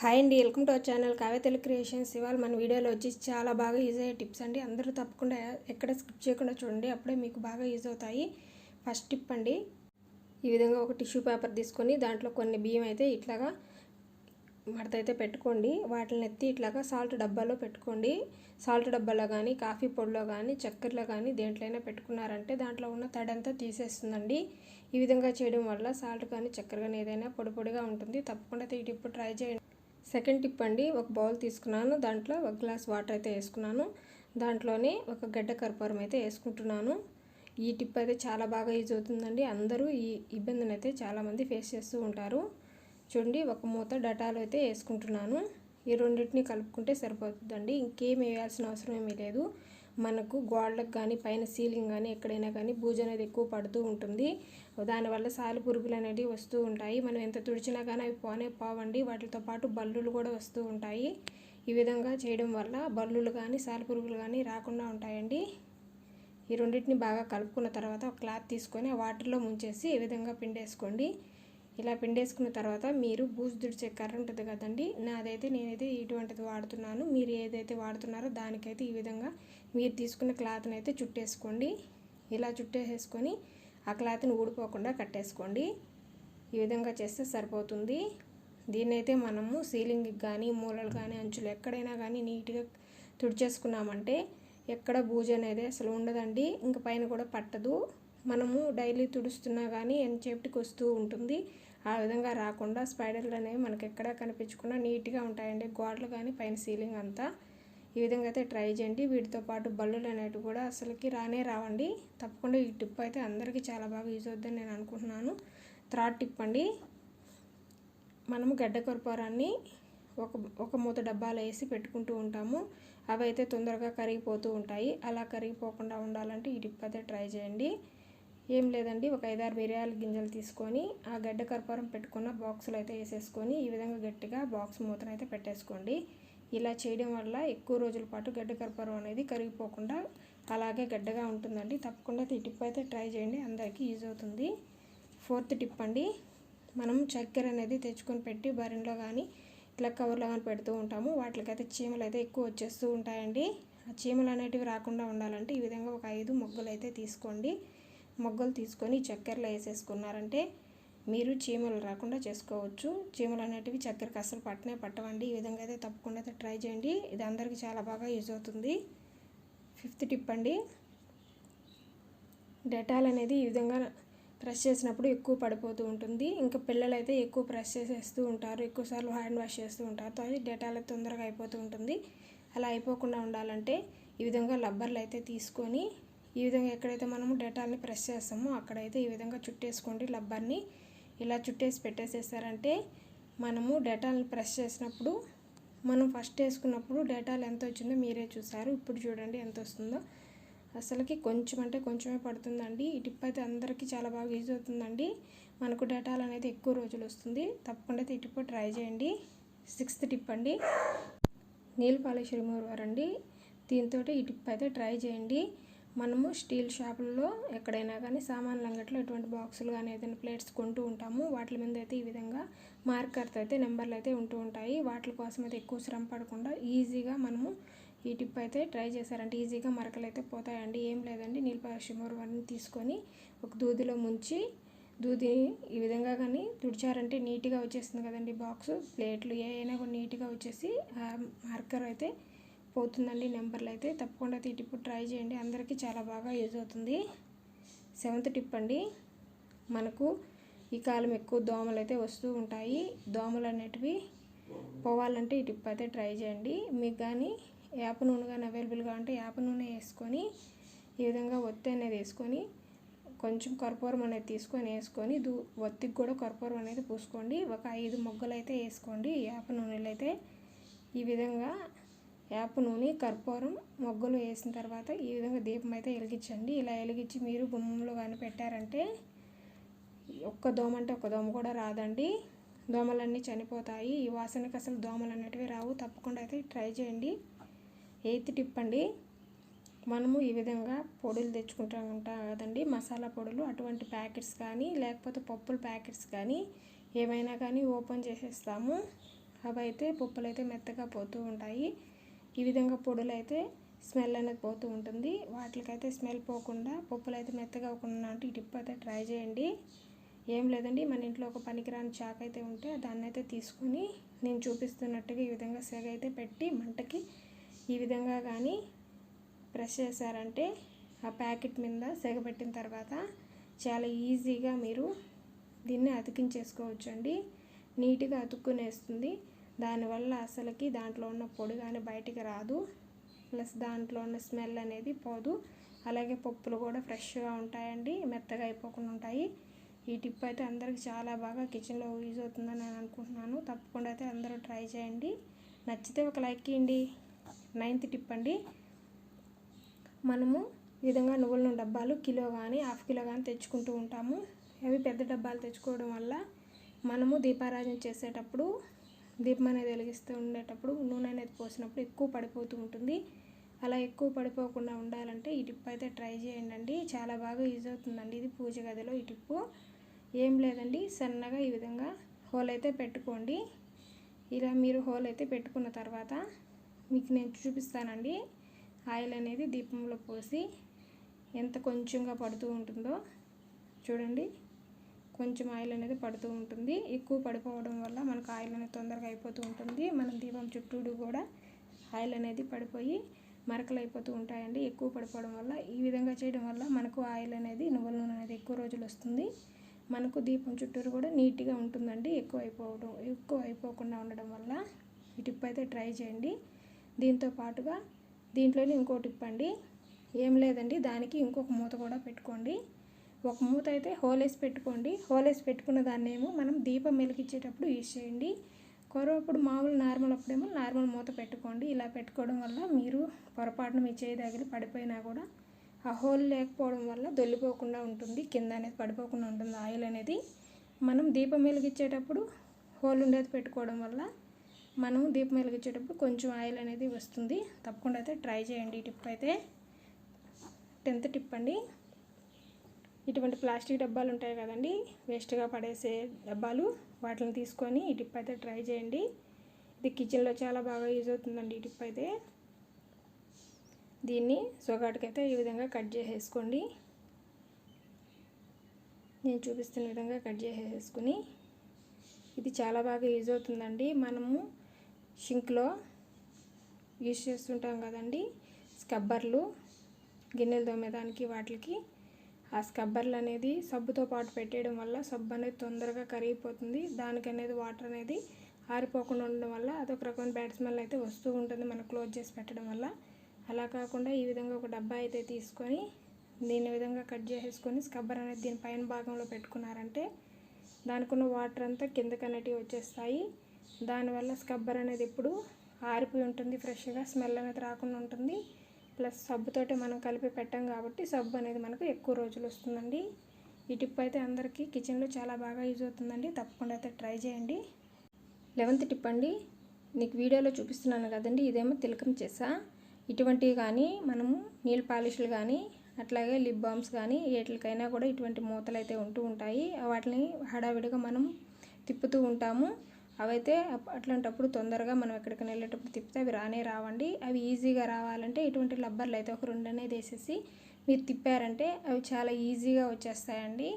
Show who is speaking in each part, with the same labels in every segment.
Speaker 1: Hi అండి welcome to our channel Kavya Telugu creations. ఇవాళ మన వీడియోలో వచ్చి చాలా బాగా యూజ్ అయ్యే టిప్స్ అండి. అందరూ తప్పకుండా ఎక్కడ స్కిప్ చేయకుండా చూడండి అప్పుడే మీకు బాగా యూజ్ అవుతాయి. ఫస్ట్ టిప్ అండి ఈ విధంగా ఒక టిష్యూ పేపర్ తీసుకొని దాంట్లో కొన్ని బియ్యం అయితే ఇట్లాగా మడత అయితే పెట్టుకోండి. వాటిని ఎత్తి ఇట్లాగా సాల్ట్ డబ్బాలో పెట్టుకోండి. సాల్ట్ డబ్బాలో కానీ కాఫీ పొడిలో కానీ చక్కెరలో కానీ దేంట్లోనే పెట్టుకున్నారంటే దాంట్లో ఉన్న తడంతా తీసేస్తుందండి. ఈ విధంగా చేయడం వల్ల సాల్ట్ కానీ చక్కెర కానీ ఏదైనా పొడి పొడిగా ఉంటుంది. తప్పకుండా ఈ టిప్ ట్రై చేయండి. సెకండ్ టిప్ అండి ఒక బౌల్ తీసుకున్నాను దాంట్లో ఒక గ్లాస్ వాటర్ అయితే వేసుకున్నాను దాంట్లోనే ఒక గడ్డ కర్పూరం అయితే వేసుకుంటున్నాను. ఈ టిప్ అయితే చాలా బాగా యూజ్ అవుతుందండి అందరూ ఈ ఇబ్బందిని అయితే చాలామంది ఫేస్ చేస్తూ ఉంటారు. చూడండి ఒక మూత డటాలు అయితే వేసుకుంటున్నాను. ఈ రెండింటిని కలుపుకుంటే సరిపోతుందండి ఇంకేం వేయాల్సిన అవసరం ఏమీ లేదు. మనకు గోడలకు కానీ పైన సీలింగ్ కానీ ఎక్కడైనా కానీ బూజు అనేది ఎక్కువ పడుతూ ఉంటుంది. దానివల్ల సాలు పురుగులు అనేవి వస్తూ ఉంటాయి. మనం ఎంత తుడిచినా కానీ అవి పోనే పోవండి. వాటితో పాటు బల్లులు కూడా వస్తూ ఉంటాయి. ఈ విధంగా చేయడం వల్ల బల్లులు కానీ సాలు పురుగులు కానీ రాకుండా ఉంటాయండి. ఈ రెండింటిని బాగా కలుపుకున్న తర్వాత ఒక క్లాత్ తీసుకొని వాటర్లో ముంచేసి ఈ విధంగా పిండేసుకోండి. ఇలా పిండేసుకున్న తర్వాత మీరు బూజు చెక్కర కర్ర ఉంటుంది కదండి నాదైతే నేనైతే ఇటువంటిది వాడుతున్నాను. మీరు ఏదైతే వాడుతున్నారో దానికైతే ఈ విధంగా మీరు తీసుకున్న క్లాత్ని అయితే చుట్టేసుకోండి. ఇలా చుట్టేసేసుకొని ఆ క్లాత్ని ఊడిపోకుండా కట్టేసుకోండి. ఈ విధంగా చేస్తే సరిపోతుంది. దీన్నైతే మనము సీలింగ్కి కానీ మూలలు కానీ అంచులు ఎక్కడైనా కానీ నీట్గా తుడిచేసుకున్నామంటే ఎక్కడ బూజు అనేది అసలు ఉండదండి ఇంక పైన కూడా పట్టదు. మనము డైలీ తుడుస్తున్నా కానీ ఎంతసేపటికి వస్తూ ఉంటుంది. ఆ విధంగా రాకుండా స్పైడర్లు అనేవి మనకి ఎక్కడా కనిపించకుండా నీట్గా ఉంటాయండి. గోడలు కానీ పైన సీలింగ్ అంతా ఈ విధంగా అయితే ట్రై చేయండి. వీటితో పాటు బల్లులు అనేవి కూడా అసలుకి రానే రావండి. తప్పకుండా ఈ టిప్ అయితే అందరికీ చాలా బాగా యూజ్ అవుద్దని నేను అనుకుంటున్నాను. థర్డ్ టిప్ అండి. మనము గడ్డ కర్పూరాన్ని ఒక ఒక మూత డబ్బాలో వేసి పెట్టుకుంటూ ఉంటాము. అవి అయితే తొందరగా కరిగిపోతూ ఉంటాయి. అలా కరిగిపోకుండా ఉండాలంటే ఈ టిప్ అయితే ట్రై చేయండి. ఏం లేదండి. ఒక ఐదారు మిరియాల గింజలు తీసుకొని ఆ గడ్డ కర్పూరం పెట్టుకున్న బాక్సులు అయితే వేసేసుకొని ఈ విధంగా గట్టిగా బాక్స్ మూతను అయితే పెట్టేసుకోండి. ఇలా చేయడం వల్ల ఎక్కువ రోజుల పాటు గడ్డ కర్పూరం అనేది కరిగిపోకుండా అలాగే గడ్డగా ఉంటుందండి. తప్పకుండా ఈ టిప్ అయితే ట్రై చేయండి. అందరికీ యూజ్ అవుతుంది. ఫోర్త్ టిప్ అండి మనం చక్కెర అనేది తెచ్చుకొని పెట్టి బరిన్లో కానీ ఇట్లా కవర్లో కానీ పెడుతూ ఉంటాము. వాటికైతే చీమలు అయితే ఎక్కువ వచ్చేస్తూ ఉంటాయండి. ఆ చీమలు అనేటివి రాకుండా ఉండాలంటే ఈ విధంగా ఒక ఐదు మొగ్గలు అయితే తీసుకోండి. మొగ్గలు తీసుకొని చక్కెరలో వేసేసుకున్నారంటే మీరు చీమలు రాకుండా చేసుకోవచ్చు. చీమలు అనేటివి చక్కెరకి అసలు పట్టనే పట్టవండి. ఈ విధంగా అయితే తప్పకుండా అయితే ట్రై చేయండి. ఇది అందరికీ చాలా బాగా యూజ్ అవుతుంది. ఫిఫ్త్ టిప్ అండి. డెటాల్ అనేది ఈ విధంగా ప్రెస్ చేసినప్పుడు ఎక్కువ పడిపోతూ ఉంటుంది. ఇంకా పిల్లలు అయితే ఎక్కువ ప్రెస్ చేసేస్తూ ఉంటారు. ఎక్కువసార్లు హ్యాండ్ వాష్ చేస్తూ ఉంటారు. అది డెటాల్ తొందరగా అయిపోతూ ఉంటుంది. అలా అయిపోకుండా ఉండాలంటే ఈ విధంగా లబ్బర్లు అయితే తీసుకొని ఈ విధంగా ఎక్కడైతే మనము డెటాల్ని ప్రెస్ చేస్తామో అక్కడైతే ఈ విధంగా చుట్టేసుకోండి. రబ్బర్ని ఇలా చుట్టేసి పెట్టేసేసారంటే మనము డెటాల్ని ప్రెస్ చేసినప్పుడు మనం ఫస్ట్ వేసుకున్నప్పుడు డేటాలు ఎంత వచ్చిందో మీరే చూసారు. ఇప్పుడు చూడండి ఎంత వస్తుందో. అసలుకి కొంచెం అంటే కొంచెమే పడుతుందండి. ఈ టిప్ అయితే అందరికీ చాలా బాగా యూజ్ అవుతుందండి. మనకు డేటాలు అనేది ఎక్కువ రోజులు వస్తుంది. తప్పకుండా ఈ టిప్ ట్రై చేయండి. సిక్స్త్ టిప్ అండి. నీల్ పాలిష్ రిమూవర్ అండి. దీంతో ఈ టిప్ అయితే ట్రై చేయండి. మనము స్టీల్ షాపుల్లో ఎక్కడైనా కానీ సామాన్ల అంగట్లో ఎటువంటి బాక్సులు కానీ ఏదైనా ప్లేట్స్ కొంటూ ఉంటాము. వాటి మీద అయితే ఈ విధంగా మార్కర్తో అయితే నెంబర్లు అయితే ఉంటూ ఉంటాయి. వాటి కోసం అయితే ఎక్కువ శ్రమ పడకుండా ఈజీగా మనము ఈ టిప్ అయితే ట్రై చేశారంటే ఈజీగా మరకలు అయితే పోతాయండి. ఏం లేదండి నీళ్ళపాషిమోర్ అన్నీ తీసుకొని ఒక దూదిలో ముంచి దూది ఈ విధంగా కానీ తుడిచారంటే నీట్గా వచ్చేస్తుంది కదండి బాక్స్. ప్లేట్లు ఏ అయినా కూడా నీట్గా వచ్చేసి మార్కర్ అయితే పోతుందండి నెంబర్లు అయితే తప్పకుండా ఈ టిప్ ట్రై చేయండి. అందరికీ చాలా బాగా యూజ్ అవుతుంది. సెవెంత్ టిప్ అండి. మనకు ఈ కాలం ఎక్కువ దోమలు అయితే వస్తూ ఉంటాయి. దోమలు అనేటివి పోవాలంటే ఈ టిప్ అయితే ట్రై చేయండి. మీకు కానీ యాప నూనె కానీ అవైలబుల్గా ఉంటే యాప నూనె వేసుకొని ఈ విధంగా ఒత్తి అనేది వేసుకొని కొంచెం కర్పూరం అనేది తీసుకొని వేసుకొని దూ ఒత్తికి కూడా కర్పూరం అనేది పూసుకోండి. ఒక ఐదు మొగ్గలు అయితే వేసుకోండి. యాప నూనెలు అయితే ఈ విధంగా వేప నూనె కర్పూరం మొగ్గలు వేసిన తర్వాత ఈ విధంగా దీపం అయితే వెలిగించండి. ఇలా వెలిగించి మీరు గుమ్మంలో కానీ పెట్టారంటే ఒక్క దోమ అంటే ఒక్క దోమ కూడా రాదండి. దోమలన్నీ చనిపోతాయి. ఈ వాసనకి అసలు దోమలు అనేటివి రావు. తప్పకుండా అయితే ట్రై చేయండి. ఎయిత్ టిప్ అండి. మనము ఈ విధంగా పొడులు తెచ్చుకుంటా ఉంటా కదండి. మసాలా పొడులు అటువంటి ప్యాకెట్స్ కానీ లేకపోతే పప్పుల ప్యాకెట్స్ కానీ ఏమైనా కానీ ఓపెన్ చేసేస్తాము. అవి అయితే పప్పులు అయితే మెత్తగా పోతూ ఉంటాయి. ఈ విధంగా పొడులు అయితే స్మెల్ అనేది పోతూ ఉంటుంది. వాటికైతే స్మెల్ పోకుండా పప్పులు అయితే మెత్తగా అవ్వకుండా అంటే ఈ టిప్ అయితే ట్రై చేయండి. ఏం లేదండి మన ఇంట్లో ఒక పనికిరాని చాక్ అయితే ఉంటే దాన్ని అయితే తీసుకుని నేను చూపిస్తున్నట్టుగా ఈ విధంగా సెగ అయితే పెట్టి మంటకి ఈ విధంగా కానీ ప్రెస్ చేశారంటే ఆ ప్యాకెట్ మీద సెగ పెట్టిన తర్వాత చాలా ఈజీగా మీరు దీన్ని అతికించేసుకోవచ్చు అండి నీట్గా అతుక్కునేస్తుంది. దానివల్ల అసలుకి దాంట్లో ఉన్న పొడి కానీ బయటికి రాదు. ప్లస్ దాంట్లో ఉన్న స్మెల్ అనేది పోదు. అలాగే పప్పులు కూడా ఫ్రెష్గా ఉంటాయండి మెత్తగా అయిపోకుండా ఉంటాయి. ఈ టిప్ అయితే అందరికి చాలా బాగా కిచెన్లో యూజ్ అవుతుందని నేను అనుకుంటున్నాను. తప్పకుండా అయితే అందరూ ట్రై చేయండి. నచ్చితే ఒక లైక్ ఇవ్వండి నైన్త్ టిప్ అండి. మనము విధంగా నువ్వుల నూనె డబ్బాలు కిలో కానీ హాఫ్ కిలో కానీ తెచ్చుకుంటూ ఉంటాము. అవి పెద్ద డబ్బాలు తెచ్చుకోవడం వల్ల మనము దీపారాజన చేసేటప్పుడు దీపం అనేది వెలిగిస్తూ ఉండేటప్పుడు నూనె అనేది పోసినప్పుడు ఎక్కువ పడిపోతూ ఉంటుంది. అలా ఎక్కువ పడిపోకుండా ఉండాలంటే ఈ టిప్ అయితే ట్రై చేయండి చాలా బాగా యూజ్ అవుతుందండి ఇది పూజ గదిలో ఈ టిప్పు. ఏం లేదండి సన్నగా ఈ విధంగా హోల్ అయితే పెట్టుకోండి. ఇలా మీరు హోల్ అయితే పెట్టుకున్న తర్వాత మీకు నేను చూపిస్తానండి. ఆయిల్ అనేది దీపంలో పోసి ఎంత కొంచెంగా పడుతూ ఉంటుందో చూడండి. కొంచెం ఆయిల్ అనేది పడుతూ ఉంటుంది. ఎక్కువ పడిపోవడం వల్ల మనకు ఆయిల్ అనేది తొందరగా అయిపోతూ ఉంటుంది. మనం దీపం చుట్టూడు కూడా ఆయిల్ అనేది పడిపోయి మరకలు అయిపోతూ ఉంటాయండి. ఎక్కువ పడిపోవడం వల్ల ఈ విధంగా చేయడం వల్ల మనకు ఆయిల్ అనేది నువ్వుల నూనె అనేది ఎక్కువ రోజులు వస్తుంది. మనకు దీపం చుట్టూరు కూడా నీట్గా ఉంటుందండి. ఎక్కువ అయిపోవడం ఎక్కువ అయిపోకుండా ఉండడం వల్ల ఈ టిప్ అయితే ట్రై చేయండి. దీంతో పాటుగా దీంట్లోనే ఇంకో టిప్ అండి. ఏం లేదండి. దానికి ఇంకొక మూత కూడా పెట్టుకోండి. ఒక మూత అయితే హోలేసి పెట్టుకోండి. హోలేసి పెట్టుకున్న దాన్ని ఏమో మనం దీపం వెలిగించేటప్పుడు యూజ్ చేయండి. కొరవప్పుడు మామూలు నార్మల్ అప్పుడేమో నార్మల్ మూత పెట్టుకోండి. ఇలా పెట్టుకోవడం వల్ల మీరు పొరపాటున మీ చేయి తగిలి పడిపోయినా కూడా ఆ హోల్ లేకపోవడం వల్ల దొల్లిపోకుండా ఉంటుంది. కింద అనేది పడిపోకుండా ఉంటుంది ఆయిల్ అనేది. మనం దీపం వెలిగించేటప్పుడు హోల్ ఉండేది పెట్టుకోవడం వల్ల మనం దీపం వెలిగించేటప్పుడు కొంచెం ఆయిల్ అనేది వస్తుంది. తప్పకుండా అయితే ట్రై చేయండి ఈ టిప్ అయితే. టెన్త్ టిప్ అండి. ఇటువంటి ప్లాస్టిక్ డబ్బాలు ఉంటాయి కదండి వేస్ట్గా పడేసే డబ్బాలు వాటిని తీసుకొని ఈ టిప్ అయితే ట్రై చేయండి. ఇది కిచెన్లో చాలా బాగా యూజ్ అవుతుందండి ఈ టిప్ అయితే. దీన్ని సొగాటికైతే ఈ విధంగా కట్ చేసేసుకోండి. నేను చూపిస్తున్న విధంగా కట్ చేసేసుకుని ఇది చాలా బాగా యూజ్ అవుతుందండి. మనము షింక్లో యూజ్ చేస్తుంటాం కదండి స్కబ్బర్లు గిన్నెలు తోమేదానికి వాటికి ఆ స్కబ్బర్లు అనేది సబ్బుతో పాటు పెట్టేయడం వల్ల సబ్బు అనేది తొందరగా కరిగిపోతుంది. దానికి అనేది వాటర్ అనేది ఆరిపోకుండా ఉండడం వల్ల అదొక రకమైన బ్యాడ్ స్మెల్ అయితే వస్తూ ఉంటుంది మనం క్లోజ్ చేసి పెట్టడం వల్ల. అలా కాకుండా ఈ విధంగా ఒక డబ్బా అయితే తీసుకొని దీని విధంగా కట్ చేసేసుకొని స్కబ్బర్ అనేది దీని పైన భాగంలో పెట్టుకున్నారంటే దానికి ఉన్న వాటర్ అంతా కిందకి అనేటివి వచ్చేస్తాయి. దానివల్ల స్కబ్బర్ అనేది ఎప్పుడు ఆరిపోయి ఉంటుంది ఫ్రెష్గా స్మెల్ అనేది రాకుండా ఉంటుంది. ప్లస్ సబ్బుతోటి మనం కలిపి పెట్టాం కాబట్టి సబ్బు అనేది మనకు ఎక్కువ రోజులు వస్తుందండి. ఈ టిప్ అయితే అందరికీ కిచెన్లో చాలా బాగా యూజ్ అవుతుందండి. తప్పకుండా అయితే ట్రై చేయండి. లెవెంత్ టిప్ అండి. నీకు వీడియోలో చూపిస్తున్నాను కదండి. ఇదేమో తిలకం చేసా. ఇటువంటివి కానీ మనము నీల్ పాలిష్లు కానీ అట్లాగే లిప్ బామ్స్ కానీ వీటికైనా కూడా ఇటువంటి మూతలు అయితే ఉంటూ ఉంటాయి. వాటిని హడావిడిగా మనం తిప్పుతూ ఉంటాము. అవైతే అట్లాంటప్పుడు తొందరగా మనం ఎక్కడికైనా వెళ్ళేటప్పుడు తిప్పితే అవి రానే రావండి. అవి ఈజీగా రావాలంటే ఇటువంటి లబ్బర్లు అయితే ఒక రెండు అనేది వేసేసి మీరు తిప్పారంటే అవి చాలా ఈజీగా వచ్చేస్తాయండి.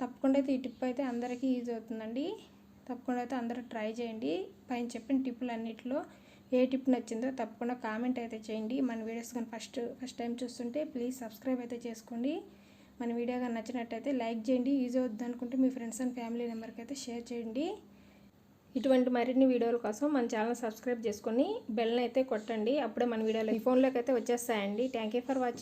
Speaker 1: తప్పకుండా అయితే ఈ టిప్ అయితే అందరికీ యూజ్ అవుతుందండి. తప్పకుండా అయితే అందరూ ట్రై చేయండి. పైన చెప్పిన టిప్పులు అన్నింటిలో ఏ టిప్ నచ్చిందో తప్పకుండా కామెంట్ అయితే చేయండి. మన వీడియోస్ కానీ ఫస్ట్ ఫస్ట్ టైం చూస్తుంటే ప్లీజ్ సబ్స్క్రైబ్ అయితే చేసుకోండి. మన వీడియో కానీ నచ్చినట్టయితే లైక్ చేయండి. యూజ్ అవుద్ది అనుకుంటే మీ ఫ్రెండ్స్ అండ్ ఫ్యామిలీ మెంబర్కి అయితే షేర్ చేయండి. ఇటువంటి మరిన్ని వీడియోల కోసం మన ఛానల్ సబ్స్క్రైబ్ చేసుకొని బెల్ని అయితే కొట్టండి. అప్పుడే మన వీడియోలో ఈ ఫోన్లోకి అయితే వచ్చేస్తాయండి. Thank you for watching